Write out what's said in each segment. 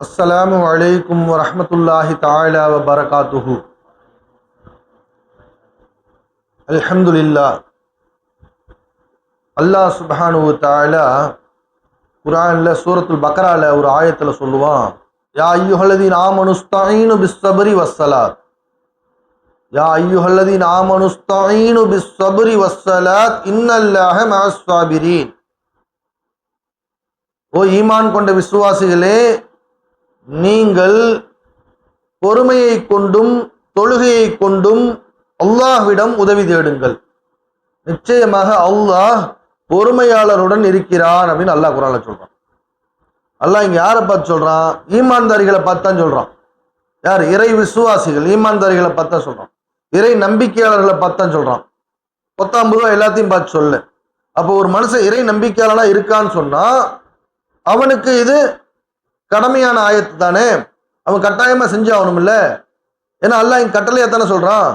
அஸ்ஸலாமு அலைக்கும் வரஹ்மத்துல்லாஹி தஆலா வ பரகாத்துஹு அல்ஹம்துலில்லா அல்லாஹ் சுபானு வ குரானில் சூரத்துல் பக்ரால ஒரு ஆயத்தில் சொல்லுவான் யா ஐயுஹல்லதி நாமனுஸ்தாயினு பிஸ்ஸப்ரி வஸ்ஸலாத். யா ஐயுஹல்லதி நாமனுஸ்தாயினு பிஸ்ஸப்ரி வஸ்ஸலாத் இன்னல்லாஹ மாஸ்வாபிரீன் ஓ ஈமான் கொண்ட விசுவாசிகளே நீங்கள் பொறுமையை கொண்டும் தொழுகையை கொண்டும் அல்லாஹ்விடம் உதவி தேடுங்கள். நிச்சயமாக அல்லாஹ் பொறுமையாளருடன் இருக்கிறான் அப்படின்னு அல்லாஹ் குரான சொல்றான். அல்லாஹ் இங்க யாரை பார்த்து சொல்றான்? ஈமான்தாரிகளை பார்த்தான் சொல்றான். யார்? இறை விசுவாசிகள் ஈமான்தாரிகளை பார்த்தா சொல்றான். இறை நம்பிக்கையாளர்களை பார்த்தா சொல்றான். பத்தாம் ரூபா எல்லாத்தையும் பார்த்து சொல்லு. அப்போ ஒரு மனுஷன் இறை நம்பிக்கையாளனா இருக்கான்னு சொன்னா அவனுக்கு இது கடமையான ஆயத்து தானே? அவன் கட்டாயமா செஞ்சு ஆகணும் இல்ல ஏன்னா அல்லாஹ் இங்க கட்டளையா தானே சொல்றான்.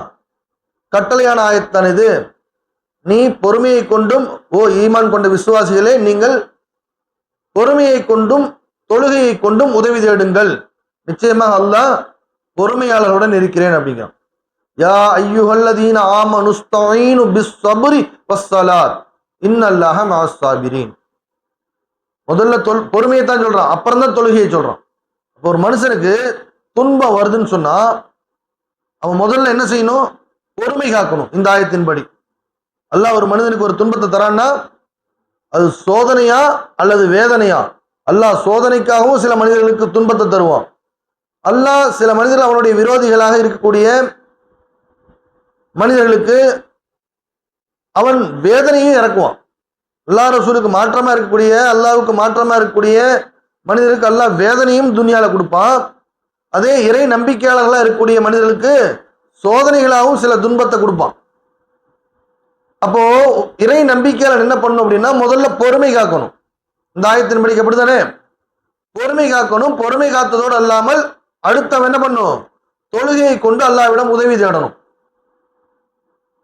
கட்டளையான ஆயத்து தானே இது. நீ பொறுமையை கொண்டும் ஓ ஈமான் கொண்ட விசுவாசிகளே நீங்கள் பொறுமையை கொண்டும் தொழுகையை கொண்டும் உதவி தேடுங்கள். நிச்சயமாக அல்லாஹ் பொறுமையாளருடன் இருக்கிறேன் அப்படிங்கிறான். யா ஐயுஹல்லதீன ஆமனுஸ்தஈனு பிஸ்ஸப்ரி வஸ்ஸலாத் இன்னல்லாஹ மாஸ்தாபிரீன் முதல்ல தொல் பொறுமையை தான் சொல்றான். அப்புறம் தான் தொழுகையை சொல்றான். இப்போ ஒரு மனுஷனுக்கு துன்பம் வருதுன்னு சொன்னா அவன் முதல்ல என்ன செய்யணும்? பொறுமை காக்கணும் இந்த ஆயத்தின்படி. அல்லாஹ் ஒரு மனிதனுக்கு ஒரு துன்பத்தை தரான்னா அது சோதனையா அல்லது வேதனையா? அல்லாஹ் சோதனைக்காகவும் சில மனிதர்களுக்கு துன்பத்தை தருவான். அல்லாஹ் சில மனிதர்கள் அவனுடைய விரோதிகளாக இருக்கக்கூடிய மனிதர்களுக்கு அவன் வேதனையும் இறக்குவான். அல்லா ரசூலுக்கு மாற்றமாக இருக்கக்கூடிய அல்லாவுக்கு மாற்றமாக இருக்கக்கூடிய மனிதருக்கு எல்லா வேதனையும் துன்யாவில் கொடுப்பான். அதே இறை நம்பிக்கையாளர்களாக இருக்கக்கூடிய மனிதர்களுக்கு சோதனைகளாகவும் சில துன்பத்தை கொடுப்பான். அப்போ இறை நம்பிக்கையாளர் என்ன பண்ணணும் அப்படின்னா முதல்ல பொறுமை காக்கணும். இந்த ஆயத்தின் படிக்க அப்படித்தானே? பொறுமை காக்கணும். பொறுமை காத்ததோடு அல்லாமல் அடுத்தவன் என்ன பண்ணும்? தொழுகையை கொண்டு அல்லாவிடம் உதவி தேடணும்.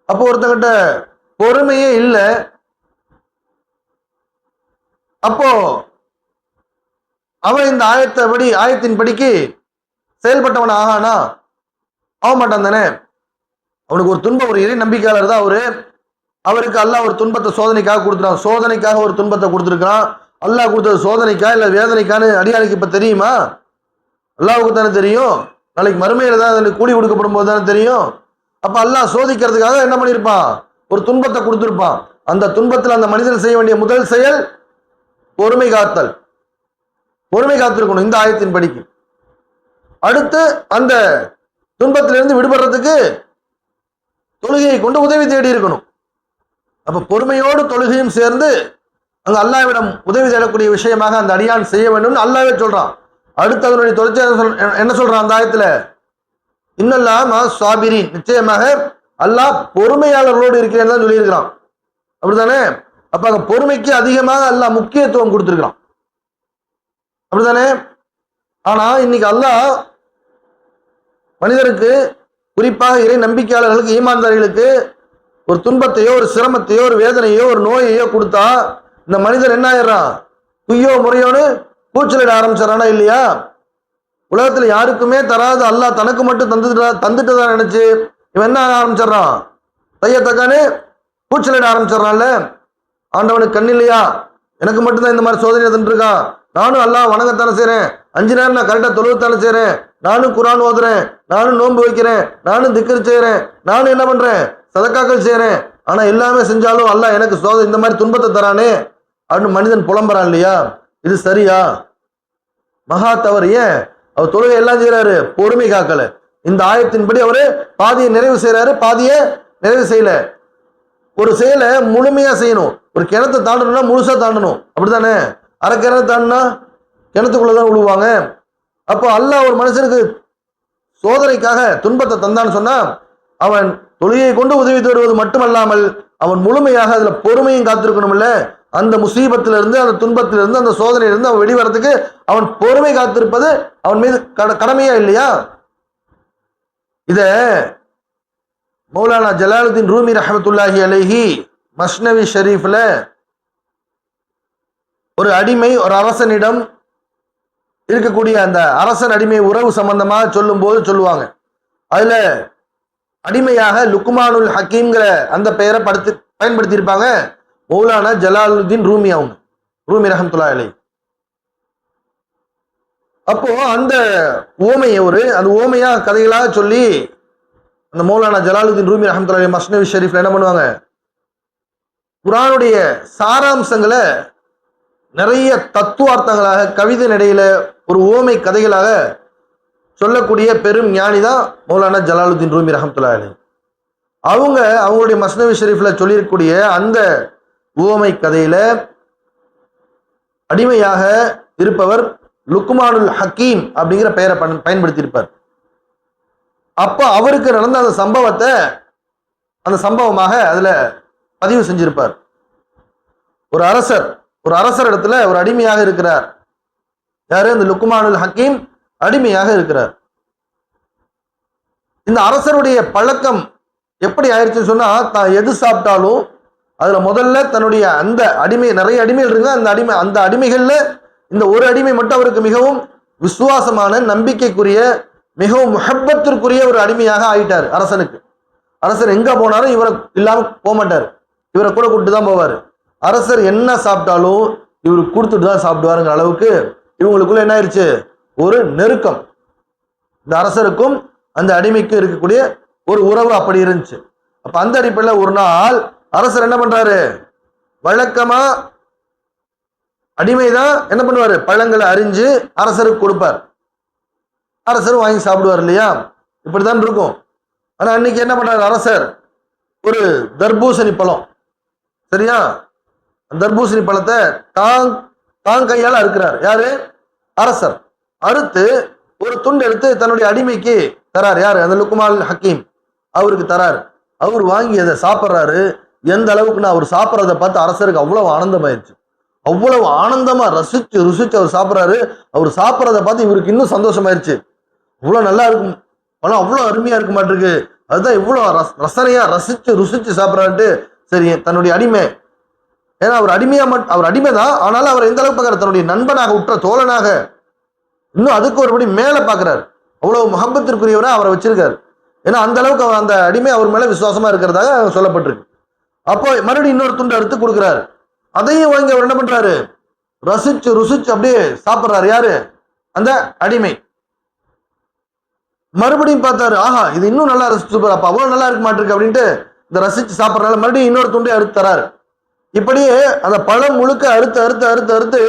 அப்போ ஒருத்தங்கிட்ட பொறுமையே இல்லை. அப்போ அவன் இந்த ஆயத்தை படி ஆயத்தின் படிக்கு செயல்பட்டவன் ஆகானா? ஆக மாட்டான் தானே அவனுக்கு ஒரு துன்பம் ஒரு இறை நம்பிக்கையாளர் தான் அவரு. அவருக்கு அல்லாஹ் ஒரு துன்பத்தை சோதனைக்காக கொடுத்துறான் சோதனைக்காக ஒரு துன்பத்தை கொடுத்துருக்கான் அல்லாஹ் கொடுத்தது சோதனைக்கா இல்லை வேதனைக்கான்னு அடியாளுக்கு இப்போ தெரியுமா? அல்லாவுக்கு தானே தெரியும். நாளைக்கு மறுமையில் தான் அதுக்கு கூலி கொடுக்கப்படும் போது தானே தெரியும். அப்போ அல்லாஹ் சோதிக்கிறதுக்காக என்ன பண்ணியிருப்பான் ஒரு துன்பத்தை கொடுத்துருப்பான். அந்த துன்பத்தில் அந்த மனிதன் செய்ய வேண்டிய முதல் செயல் பொறுமை காத்தல். பொறுமை காத்திருக்கணும் இந்த ஆயத்தின் படிக்கு. அடுத்து அந்த துன்பத்திலிருந்து விடுபடுறதுக்கு தொழுகையை கொண்டு உதவி தேடி இருக்கணும். அப்ப பொறுமையோடு தொழுகையும் சேர்ந்து அங்க அல்லாவிடம் உதவி தேடக்கூடிய விஷயமாக அந்த அடியான் செய்ய வேண்டும்னு அல்லாவே சொல்றான். அடுத்து அதனுடைய தொடர்ச்சி என்ன சொல்றான் அந்த ஆயத்துல? இன்னெல்லாம் சுவாபிரி நிச்சயமாக அல்லாஹ் பொறுமையாளர்களோடு இருக்கிறேன் தான் சொல்லியிருக்கிறான். அப்படித்தானே? அப்ப அங்க பொறுமைக்கு அதிகமாக அல்லாஹ் முக்கியத்துவம் கொடுத்துருக்கிறான். அப்படிதானே ஆனா இன்னைக்கு அல்லாஹ் மனிதருக்கு குறிப்பாக இறை நம்பிக்கையாளர்களுக்கு ஈமான்தாரிகளுக்கு ஒரு துன்பத்தையோ ஒரு சிரமத்தையோ ஒரு வேதனையோ ஒரு நோயையோ கொடுத்தா இந்த மனிதர் என்ன ஆயிடுறான்? குய்யோ முறையோன்னு கூச்சலிட ஆரம்பிச்சிடறானா இல்லையா? உலகத்துல யாருக்குமே தராது அல்லாஹ் தனக்கு மட்டும் தந்துட்டு தந்துட்டு தான் நினைச்சு இவன் என்ன ஆரம்பிச்சிடறான்? தையத்தக்கானு கூச்சலிட ஆரம்பிச்சிடறான்ல. ஆண்டவனுக்கு கண் இல்லையா? எனக்கு மட்டும்தான் இந்த மாதிரி சோதனை தந்துருக்கான் நானும் எல்லாம் வணங்கத்தானே செய்கிறேன் அஞ்சு நேரம் நான் கரெக்டாக தொழுவத்தானே செய்கிறேன் நானும் குரான் ஓதுறேன். நானும் நோன்பு வைக்கிறேன். நானும் திக்கர் செய்கிறேன் நானும் என்ன பண்ணுறேன் சதக்காக்கள் செய்கிறேன் ஆனால் எல்லாமே செஞ்சாலும் அல்லா எனக்கு சோதனை இந்த மாதிரி துன்பத்தை தரானே. அப்படின்னு மனிதன் புலம்புறான் இல்லையா? இது சரியா? மகா தவறு ஏன்? அவர் தொழுகை எல்லாம் செய்கிறாரு பொறுமை காக்கல. இந்த ஆயத்தின்படி அவர் பாதியை நிறைவு செய்கிறாரு பாதியை நிறைவு செய்யல. ஒரு செயலை முழுமையாக செய்யணும். ஒரு கிணத்தை தாண்டணும்னா முழுசா தாண்டணும். அப்படித்தானே? அரை கிணறு தாண்டினா கிணத்துக்குள்ளதான் விழுவாங்க அப்போ அல்லாஹ் ஒரு மனுஷனுக்கு சோதனைக்காக துன்பத்தை தந்தான்னு சொன்னா அவன் தொழிலை கொண்டு உதவி தேடுவது மட்டுமல்லாமல் அவன் முழுமையாக அதுல பொறுமையும் காத்திருக்கணும்ல. அந்த முசீபத்திலிருந்து அந்த துன்பத்திலிருந்து அந்த சோதனையிலிருந்து அவன் வெளிவரத்துக்கு அவன் பொறுமை காத்திருப்பது அவன் மீது கட- கடமையா இல்லையா? இத மௌலானா ஜலாலுதீன் ரூமி ரஹமத்துல்லாஹி அலைஹி மஷ்னவி ஷெரீஃபில் ஒரு அடிமை ஒரு அரசனிடம் இருக்கக்கூடிய அந்த அரசன் அடிமை உறவு சம்பந்தமாக சொல்லும்போது சொல்லுவாங்க. அதில் அடிமையாக லுக்மானுல் ஹக்கீம்ங்கிற அந்த பெயரை படுத்து பயன்படுத்தியிருப்பாங்க மௌலானா ஜலாலுதீன் ரூமி அவங்க ரூமி ரஹம்துல்லா அலி அப்போ அந்த ஓமையை ஒரு அந்த ஓமையாக கதைகளாக சொல்லி அந்த மௌலானா ஜலாலுதீன் ரூமி ரஹம்துல்லா அலி மஸ்னவி ஷெரீஃப்ல என்ன பண்ணுவாங்க? குரானுடைய சாராம்சங்களை நிறைய தத்துவார்த்தங்களாக கவிதை நடையில ஒரு ஓமை கதைகளாக சொல்லக்கூடிய பெரும் ஞானி தான் மௌலானா ஜலாலுதீன் ரூமி ரஹமத்துல்லா அலி அவங்க அவங்களுடைய மஸ்னவி ஷெரீஃப்ல சொல்லியிருக்கக்கூடிய அந்த உவமை கதையில அடிமையாக இருப்பவர் லுக்மானுல் ஹக்கீம் அப்படிங்கிற பெயரை பயன் பயன்படுத்தியிருப்பார். அப்போ அவருக்கு நடந்த அந்த சம்பவத்தை அந்த சம்பவமாக அதில் பதிவு செஞ்சிருப்பார். ஒரு அரசர் ஒரு அரசர் இடத்துல ஒரு அடிமையாக இருக்கிறார். யாரு? இந்த லுக்மானுல் ஹக்கீம் அடிமையாக இருக்கிறார். இந்த அரசருடைய பழக்கம் எப்படி ஆயிடுச்சுன்னு சொன்னா தான் எது சாப்பிட்டாலும் அதுல முதல்ல தன்னுடைய அந்த அடிமை நிறைய அடிமைகள் இருக்கு அந்த அடிமை அந்த அடிமைகள்ல இந்த ஒரு அடிமை மட்டும் அவருக்கு மிகவும் விசுவாசமான நம்பிக்கைக்குரிய மிகவும் முஹப்பத்திற்குரிய ஒரு அடிமையாக ஆயிட்டார் அரசனுக்கு. அரசர் எங்க போனாலும் இவரை இல்லாம போக மாட்டார். இவரை கூட கூப்பிட்டு தான் போவார். அரசர் என்ன சாப்பிட்டாலும் இவர் கொடுத்துட்டு தான் சாப்பிடுவாருங்கிற அளவுக்கு இவங்களுக்குள்ள என்ன ஆயிடுச்சு ஒரு நெருக்கம். இந்த அரசருக்கும் அந்த அடிமைக்கும் இருக்கக்கூடிய ஒரு உறவு அப்படி இருந்துச்சு. அப்ப அந்த அடிப்படையில் ஒரு நாள் அரசர் என்ன பண்றாரு? வழக்கமா அடிமை தான் என்ன பண்ணுவாரு? பழங்களை அறிஞ்சு அரசருக்கு கொடுப்பார். அரசர் வாங்கி சாப்பிடுவார் இல்லையா? இப்படித்தான் இருக்கும். ஆனா அன்னைக்கு என்ன பண்றாரு அரசர்? ஒரு தர்பூசணி பழம். சரியா? தர்பூசணி பழத்தை தாங் தான் கையால் அறுக்கிறார். யாரு? அரசர். அறுத்து ஒரு துண்டு எடுத்து தன்னுடைய அடிமைக்கு தரார். யாரு? அந்த லுக்குமால் ஹக்கீம் அவருக்கு தரார். அவர் வாங்கி அதை சாப்பிட்றாரு. எந்த அளவுக்குன்னா அவர் சாப்பிட்றத பார்த்து அரசருக்கு அவ்வளவு ஆனந்தமாயிருச்சு. அவ்வளவு ஆனந்தமா ரசிச்சு ருசிச்சு அவர் சாப்பிட்றாரு. அவர் சாப்பிட்றத பார்த்து இவருக்கு இன்னும் சந்தோஷமாயிருச்சு. இவ்வளோ நல்லா இருக்கும். பழம் அவ்வளோ அருமையா இருக்க மாட்டிருக்கு அதுதான் இவ்வளோ ரஸ் ரசனையா ரசிச்சு ருசிச்சு சாப்பிட்றான்ட்டு சரி தன்னுடைய அடிமை. ஏன்னா அவர் அடிமையா மட் அவர் அடிமை தான் ஆனாலும் அவர் எந்த அளவுக்கு பார்க்குறாரு? தன்னுடைய நண்பனாக உற்ற தோழனாக. இன்னும் அதுக்கு ஒருபடி மேலே பார்க்குறாரு. அவ்வளவு முகப்பத்திற்குரியவரை அவரை வச்சிருக்காரு. ஏன்னா அந்த அளவுக்கு அவர் அந்த அடிமை அவர் மேல விசுவாசமா இருக்கிறதாக சொல்லப்பட்டிருக்கு. அப்போ மறுபடியும் இன்னொரு துண்டு எடுத்து கொடுக்குறாரு. அதையும் வாங்கி அவர் என்ன பண்றாரு? ரசிச்சு ருசிச்சு அப்படியே சாப்பிட்றாரு. யாரு? அந்த அடிமை. மறுபடியும் பார்த்தாரு ஆஹா இது இன்னும் நல்லா ரசிச்சு பாரு, அப்ப அவ்வளவு நல்லா இருக்க மாட்டிருக்கு அப்படின்ட்டு இந்த ரசிச்சு சாப்பிட்றனால மறுபடியும் இன்னொரு துண்டை அறுத்து தராரு. இப்படியே அந்த பழம் முழுக்க அறுத்து அறுத்து அறுத்து அறுத்து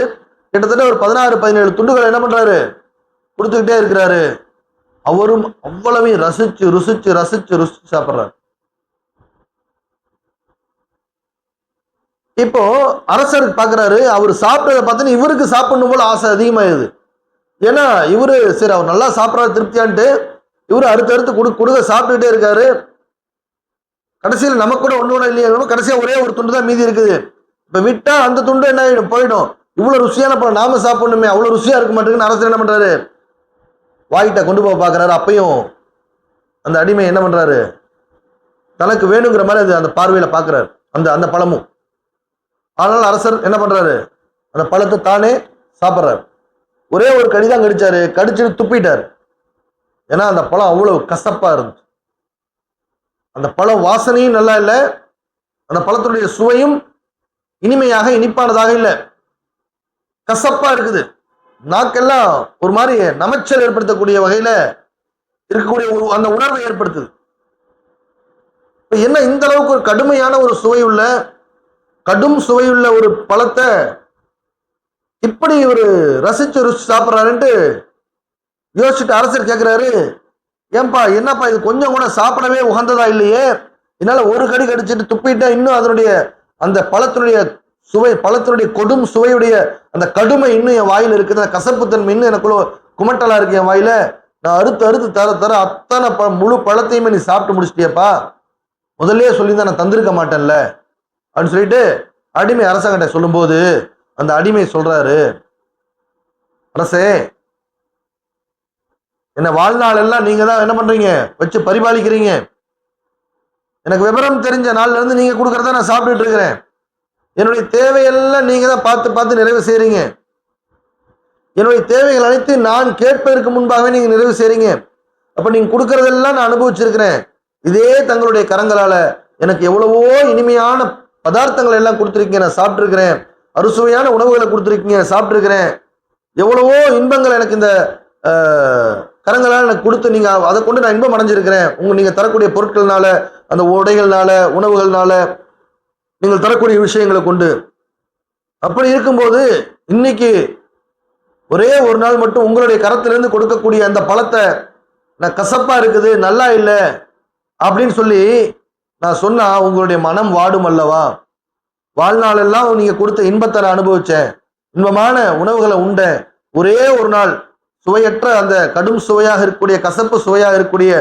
கிட்டத்தட்ட ஒரு பதினாறு பதினேழு துண்டுகளை என்ன பண்ணுறாரு கொடுத்துக்கிட்டே இருக்கிறாரு. அவரும் அவ்வளவையும் ரசிச்சு ருசிச்சு ரசிச்சு ருசிச்சு சாப்பிட்றாரு. இப்போ அரசருக்கு பார்க்குறாரு அவர் சாப்பிட்றத பார்த்தோன்னு இவருக்கு சாப்பிடணும் போல ஆசை அதிகமாகுது ஏன்னா இவரு சரி அவர் நல்லா சாப்பிட்றாரு திருப்தியான்ட்டு இவர் அறுத்து அறுத்து கொடு கொடுக்க சாப்பிட்டுக்கிட்டே இருக்காரு. கடைசியில் நமக்கு கூட ஒன்று ஒன்று இல்லையா கடைசியாக ஒரே ஒரு துண்டு தான் மீதி இருக்குது. இப்போ விட்டால் அந்த துண்டு என்ன ஆகிடும் போயிடும். இவ்வளோ ருசியான பழம். நாம சாப்பிடணுமே. அவ்வளோ ருசியாக இருக்க மாட்டேங்குன்னு அரசர் என்ன பண்ணுறாரு வாய்கிட்ட கொண்டு போக பார்க்கறாரு அப்பையும் அந்த அடிமை என்ன பண்ணுறாரு தனக்கு வேணுங்கிற மாதிரி அது அந்த பார்வையில் பார்க்கறாரு அந்த அந்த பழமும். ஆனால் அரசர் என்ன பண்ணுறாரு அந்த பழத்தை தானே சாப்பிட்றாரு. ஒரே ஒரு கடி தான் கடிச்சாரு கடிச்சுட்டு துப்பிட்டார். ஏன்னா அந்த பழம் அவ்வளோ கசப்பாக இருந்துச்சு. அந்த பழம் வாசனையும் நல்லா இல்லை. அந்த பழத்தினுடைய சுவையும் இனிமையாக இனிப்பானதாக இல்லை. கசப்பா இருக்குது. நாக்கெல்லாம் ஒரு மாதிரி நமைச்சல் ஏற்படுத்தக்கூடிய வகையில இருக்கக்கூடிய ஒரு அந்த உணர்வை ஏற்படுத்துது. இப்ப என்ன இந்த அளவுக்கு ஒரு கடுமையான ஒரு சுவை உள்ள கடும் சுவையுள்ள ஒரு பழத்தை இப்படி ஒரு ரசிச்சு ருசி சாப்பிட்றாருன்ட்டு யோசிச்சுட்டு அரசர் கேட்குறாரு ஏன்பா என்னப்பா இது? கொஞ்சம் கூட சாப்பிடவே உகந்ததா இல்லையே? என்னால் ஒரு கடி கடிச்சிட்டு துப்பிட்டா இன்னும் அதனுடைய அந்த பழத்தினுடைய சுவை பழத்தினுடைய கொடும் சுவையுடைய அந்த கடுமை இன்னும் என் வாயில் இருக்குது. அந்த கசப்புத்தன்மை இன்னும் எனக்குள்ள குமட்டலாக இருக்கு என் வாயில. நான் அறுத்து அறுத்து தர தர அத்தனை ப முழு பழத்தையுமே நீ சாப்பிட்டு முடிச்சிட்டியப்பா. முதல்லே சொல்லியிருந்தா நான் தந்திருக்க மாட்டேன்ல. அப்படின்னு சொல்லிட்டு அடிமை அரசாங்கிட்ட சொல்லும்போது அந்த அடிமை சொல்றாரு அரசே என்ன வாழ்நாள் எல்லாம் நீங்க தான் என்ன பண்றீங்க? வச்சு பரிபாலிக்கிறீங்க. எனக்கு விவரம் தெரிஞ்ச நாள்ல இருந்து நீங்க கொடுக்கறத நான் சாப்பிட்டுட்டு இருக்கிறேன். என்னுடைய தேவையெல்லாம் நீங்க தான் பார்த்து பார்த்து நிறைவு செய்றீங்க. என்னுடைய தேவைகள் அனைத்து நான் கேட்பதற்கு முன்பாகவே நீங்க நிறைவு செய்றீங்க. அப்ப நீங்க கொடுக்கறதெல்லாம் நான் அனுபவிச்சிருக்கிறேன். இதே தங்களுடைய கரங்களால எனக்கு எவ்வளவோ இனிமையான பதார்த்தங்களை எல்லாம் கொடுத்துருக்கீங்க. நான் சாப்பிட்டுருக்கிறேன். அறுசுவையான உணவுகளை கொடுத்துருக்கீங்க. சாப்பிட்டுருக்கிறேன். எவ்வளவோ இன்பங்கள் எனக்கு இந்த கரங்களால் எனக்கு கொடுத்து நீங்க அதை கொண்டு நான் இன்பம் அடைஞ்சிருக்கிறேன். உங்க நீங்க தரக்கூடிய பொருட்கள்னால அந்த உடைகள்னால உணவுகள்னால நீங்கள் தரக்கூடிய விஷயங்களை கொண்டு. அப்படி இருக்கும்போது இன்னைக்கு ஒரே ஒரு நாள் மட்டும் உங்களுடைய கரத்திலிருந்து கொடுக்கக்கூடிய அந்த பழத்தை நான் கசப்பா இருக்குது நல்லா இல்லை அப்படின்னு சொல்லி நான் சொன்னா உங்களுடைய மனம் வாடும் அல்லவா? வாழ்நாளெல்லாம் நீங்க கொடுத்த இன்பத்தை நான் அனுபவிச்சேன். இன்பமான உணவுகளை உண்ட ஒரே ஒரு நாள் சுவையற்ற அந்த கடும் சுவையாக இருக்கக்கூடிய கசப்பு சுவையாக இருக்கக்கூடிய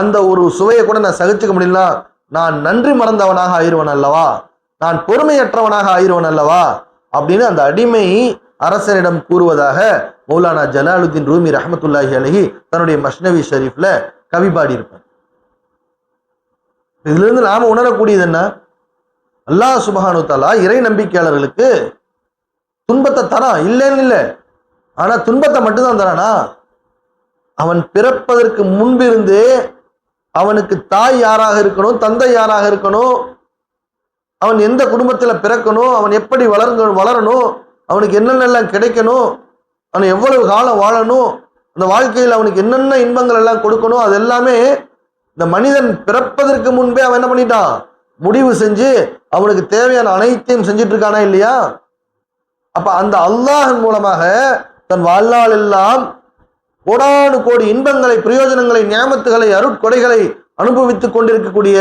அந்த ஒரு சுவையை கூட நான் சகிச்சுக்க முடியலனா நான் நன்றி மறந்தவனாக ஆயிருவன் அல்லவா? நான் பொறுமையற்றவனாக ஆயிடுவன் அல்லவா? அப்படின்னு அந்த அடிமை அரசனிடம் கூறுவதாக மௌலானா ஜலாலுத்தீன் ரூமி ரஹமத்துல்லாஹி அலஹி தன்னுடைய மஷ்னவி ஷரீஃப்ல கவி பாடியிருப்பார். இதுல இருந்து நாம உணரக்கூடியது என்ன? அல்லாஹ் சுபஹானு தாலா இறை நம்பிக்கையாளர்களுக்கு துன்பத்தை தரான். இல்லைன்னு இல்லை. ஆனா துன்பத்தை மட்டும்தான் தரானா? அவன் பிறப்பதற்கு முன்பிருந்து அவனுக்கு தாய் யாராக இருக்கணும் தந்தை யாராக இருக்கணும் அவன் எந்த குடும்பத்தில் பிறக்கணும் அவன் எப்படி வளர்ந்து வளரணும் அவனுக்கு என்னென்னலாம் கிடைக்கணும் அவன் எவ்வளவு காலம் வாழணும் அந்த வாழ்க்கையில் அவனுக்கு என்னென்ன இன்பங்கள் எல்லாம் கொடுக்கணும் அது எல்லாமே இந்த மனிதன் பிறப்பதற்கு முன்பே அவன் என்ன பண்ணிட்டான்? முடிவு செஞ்சு அவனுக்கு தேவையான அனைத்தையும் செஞ்சுட்டு இருக்கானா இல்லையா? அப்ப அந்த அல்லாஹன் மூலமாக தன் வாழ்நாள் எல்லாம் கோடானு கோடி இன்பங்களை பிரயோஜனங்களை ஞாபகத்துகளை அருட்கொடைகளை அனுபவித்துக் கொண்டிருக்கக்கூடிய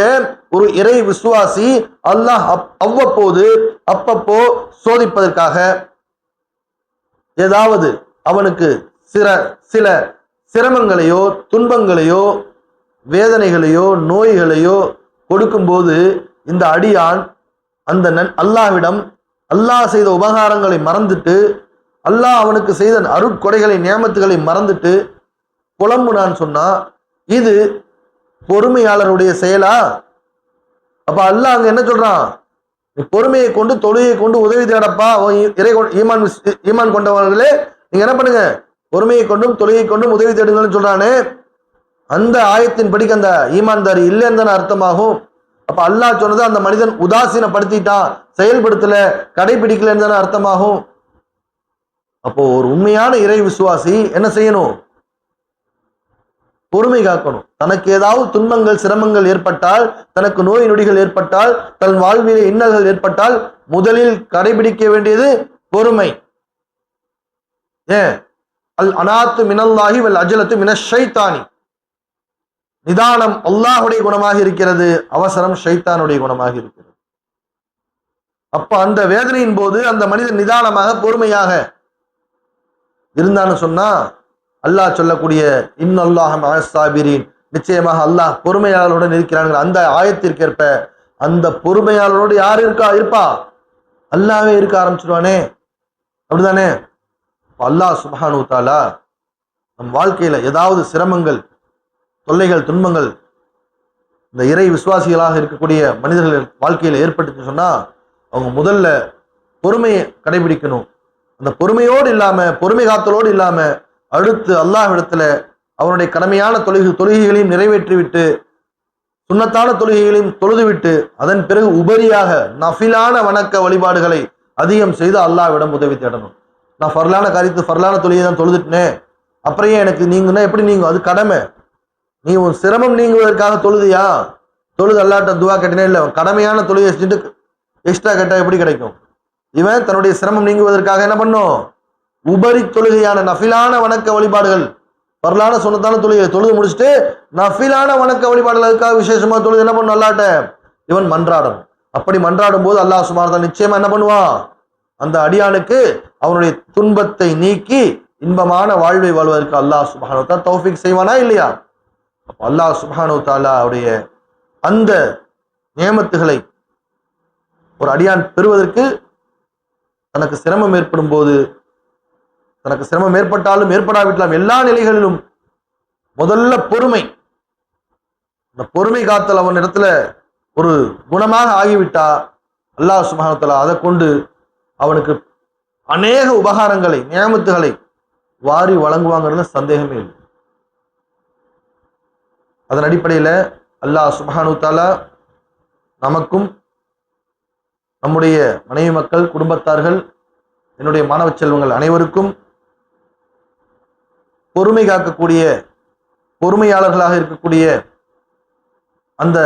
ஒரு இறை விசுவாசி அல்லாஹ் அப்- அவ்வப்போது அப்பப்போ சோதிப்பதற்காக ஏதாவது அவனுக்கு சில சில சிரமங்களையோ துன்பங்களையோ வேதனைகளையோ நோய்களையோ கொடுக்கும்போது இந்த அடியான் அந்த நன் அல்லாஹ்விடம் அல்லாஹ் செய்த உபகாரங்களை மறந்துட்டு அல்லாஹ் அவனுக்கு செய்த அருட்கொடைகளை நியமத்துகளை மறந்துட்டு புலம்புனான்னு சொன்னா இது பொறுமையாளருடைய செயலா? அப்ப அல்லாஹ் அங்க என்ன சொல்றான்? நீ பொறுமையை கொண்டு தொழுகையை கொண்டு உதவி தேடப்பா. இ- இறை ஈமான் ஈமான் கொண்டவர்களே நீங்க என்ன பண்ணுங்க? பொறுமையை கொண்டும் தொழுகை கொண்டும் உதவி தேடுங்கள்னு சொல்றானே. அந்த ஆயத்தின் படிக்கு அந்த ஈமான்தாரி இல்லைன்னு தானே அர்த்தமாகும். அப்ப அல்லாஹ் சொன்னது அந்த மனிதன் உதாசீனப்படுத்திட்டான் செயல்படுத்தல கடைபிடிக்கலன்னு தானே அர்த்தமாகும். அப்போ ஒரு உண்மையான இறை விசுவாசி என்ன செய்யணும்? பொறுமை காக்கணும். தனக்கு ஏதாவது துன்பங்கள் சிரமங்கள் ஏற்பட்டால் தனக்கு நோய் நொடிகள் ஏற்பட்டால் தன் வாழ்வில இன்னல்கள் ஏற்பட்டால் முதலில் கடைபிடிக்க வேண்டியது பொறுமை. ஏன் அல் அனாத்து மினல்லாஹி வல் அஜலத்து மின ஷைத்தானி. நிதானம் அல்லாஹுடைய குணமாக இருக்கிறது அவசரம் ஷைத்தானுடைய குணமாக இருக்கிறது. அப்ப அந்த வேதனையின் போது அந்த மனிதன் நிதானமாக பொறுமையாக இருந்தான்னு சொன்னா அல்லாஹ் சொல்லக்கூடிய இன்னல்லாஹ் மகசாபிரின் நிச்சயமாக அல்லாஹ் பொறுமையாளருடன் இருக்கிறாங்க அந்த ஆயத்திற்கேற்ப அந்த பொறுமையாளரோடு யார் இருக்கா? இருப்பா. அல்லாவே இருக்க ஆரம்பிச்சிடுவானே அப்படிதானே? அல்லாஹ் சுப்ஹானு தாலா நம் வாழ்க்கையில ஏதாவது சிரமங்கள் தொல்லைகள் துன்பங்கள் இந்த இறை விசுவாசிகளாக இருக்கக்கூடிய மனிதர்கள் வாழ்க்கையில் ஏற்பட்டுச்சு சொன்னால் அவங்க முதல்ல பொறுமையை கடைபிடிக்கணும். அந்த பொறுமையோடு இல்லாம பொறுமை காத்தலோடு இல்லாம அடுத்து அல்லாஹ்விடத்துல அவனுடைய கடமையான தொழுகை தொழுகைகளையும் நிறைவேற்றிவிட்டு சுன்னத்தான தொழுகைகளையும் தொழுதுவிட்டு அதன் பிறகு உபரியாக நஃபிலான வணக்க வழிபாடுகளை அதிகம் செய்து அல்லாஹ்விடம் உதவி தேடணும். நான் ஃபர்லான காரியத்து ஃபர்லான தொழிலை தான் தொழுதுட்டேன். அப்புறம் ஏன் எனக்கு நீங்கன்னா எப்படி நீங்க அது கடமை. நீ உன் சிரமம் நீங்குவதற்காக தொழுதியா? தொழுது அல்லாட்ட துவா கட்டினே இல்லை கடமையான தொழுகை செஞ்சுட்டு எக்ஸ்ட்ரா கேட்டா எப்படி கிடைக்கும்? இவன் தன்னுடைய சிரமம் நீங்குவதற்காக என்ன பண்ணும் உபரி தொழுகையான நஃபிலான வணக்க வழிபாடுகள். வரலான சொன்னதான தொழுகை தொழுது முடிச்சுட்டு நஃபிலான வணக்க வழிபாடுகளுக்காக விசேஷமா தொழுது என்ன பண்ணும் அல்லாட்ட? இவன் மன்றாடும். அப்படி மன்றாடும் போது அல்லாஹ் சுமார் நிச்சயமா என்ன பண்ணுவான்? அந்த அடியானுக்கு அவனுடைய துன்பத்தை நீக்கி இன்பமான வாழ்வை வாழ்வதற்கு அல்லாஹ் சுபானு தான் தௌஃபிக் செய்வானா இல்லையா? அல்லாஹ் சுபானு தாலா அவருடைய அந்த நியமத்துகளை ஒரு அடியான் பெறுவதற்கு தனக்கு சிரமம் ஏற்படும் போது தனக்கு சிரமம் ஏற்பட்டாலும் ஏற்படாவிட்டாலும் எல்லா நிலைகளிலும் முதல்ல பொறுமை. இந்த பொறுமை காத்தல் அவன் இடத்துல ஒரு குணமாக ஆகிவிட்டா அல்லாஹ் சுபானத்தலா அதை கொண்டு அவனுக்கு அநேக உபகாரங்களை நியமத்துகளை வாரி வழங்குவாங்கிறதுல சந்தேகமே இல்லை. அதன் அடிப்படையில் அல்லாஹ் சுபானு தாலா நமக்கும் நம்முடைய மனைவி மக்கள் குடும்பத்தார்கள் என்னுடைய மாணவ செல்வங்கள் அனைவருக்கும் பொறுமை காக்கக்கூடிய பொறுமையாளர்களாக இருக்கக்கூடிய அந்த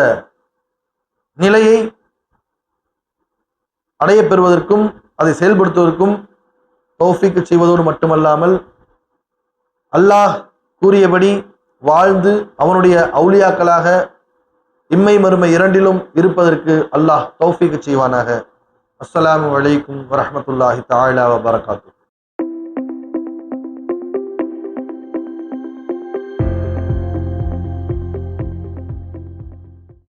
நிலையை அடைய பெறுவதற்கும் அதை செயல்படுத்துவதற்கும் தௌஃபீக்கு செய்வதோடு மட்டுமல்லாமல் அல்லாஹ் கூறியபடி வாழ்ந்து அவனுடைய அவுளியாக்களாக இம்மை மறுமை இரண்டிலும் இருப்பதற்கு அல்லாஹ் தௌஃபீக்கு செய்வானாக. அஸ்ஸலாமு அலைக்கும் வரமத்துல்லாஹி தாயிலா வபரகாத்து